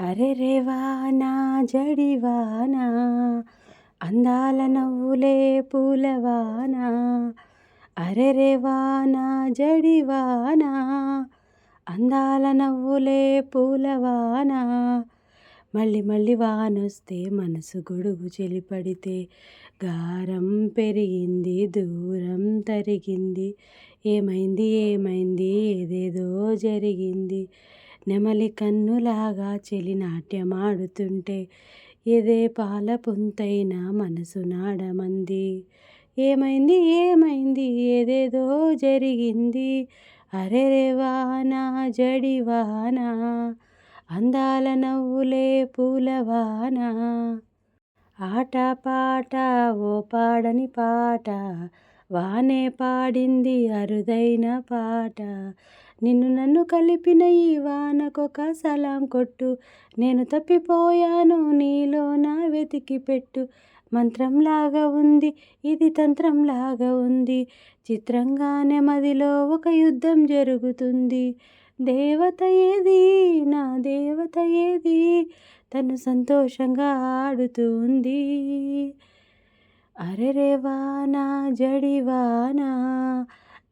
అరెరే వానా జడివానా అందాల నవ్వులే పూలవానా అరెరే వానా జడివానా అందాల నవ్వులే పూలవానా మళ్ళీ మళ్ళీ వానొస్తే మనసు గొడుగు చెలిపడితే గారం పెరిగింది దూరం తరిగింది. ఏమైంది ఏమైంది ఏదేదో జరిగింది. నెమలి కన్నులాగా చెలి నాట్యమాడుతుంటే ఎదే పాల పొంతైన మనసు నాడమంది. ఏమైంది ఏమైంది ఏదేదో జరిగింది. అరెరే వానా జడివానా అందాల నవ్వులే పూలవానా ఆట పాట ఓ పాడని పాట వానే పాడింది అరుదైన పాట. నిన్ను నన్ను కలిపిన ఈ వానకొక సలాం కొట్టు. నేను తప్పిపోయాను నీలో నా వెతికి పెట్టు. మంత్రంలాగా ఉంది ఇది తంత్రంలాగా ఉంది. చిత్రంగానే మదిలో ఒక యుద్ధం జరుగుతుంది. దేవత ఏది? నా దేవత ఏది? తను సంతోషంగా ఆడుతుంది అరెరే వానా జడివానా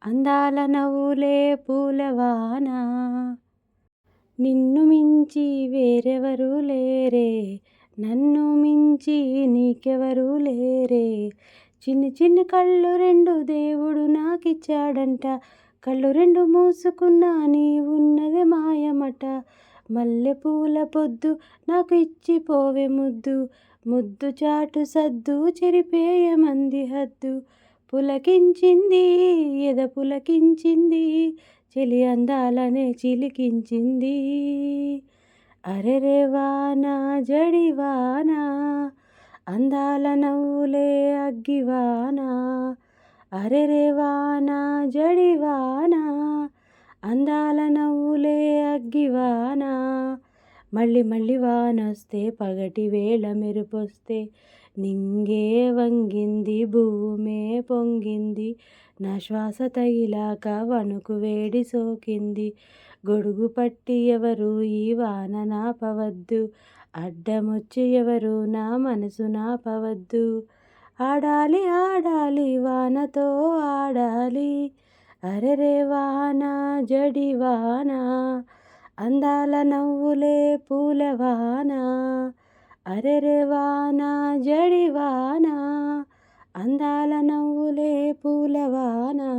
అందాల నవ్వులే పూలవానా నిన్ను మించి వేరెవరు లేరే నన్ను మించి నీకెవరు లేరే. చిన్ని చిన్ని కళ్ళు రెండు దేవుడు నాకిచ్చాడంట కళ్ళు రెండు మూసుకున్నా నీ ఉన్నది మాయమట. మల్లెపూల పొద్దు నాకు ఇచ్చిపోవే ముద్దు ముద్దు చాటు సద్దు చెరిపేయమంది హద్దు. పులకించింది ఎద పులకించింది చెలి అందాలనే చిలికించింది. అరెరే వానా జడివానా అందాల నవ్వులే అగ్గివానా అరెరే వానా జడివానా అందాల నవ్వు మళ్ళీ మళ్ళీ వానొస్తే పగటి వేళ మెరుపొస్తే నింగే వంగింది భూమే పొంగింది నా శ్వాస తగిలాక వణుకు వేడి సోకింది. గొడుగు పట్టి ఎవరు ఈ వాన నాపవద్దు అడ్డమొచ్చి ఎవరు నా మనసు నాపవద్దు. ఆడాలి ఆడాలి వానతో ఆడాలి అరెరే వాన జడివానా అందాల నవ్వులే పూలవాన అరెరే జడివాన అందాల నవ్వులే పూలవానా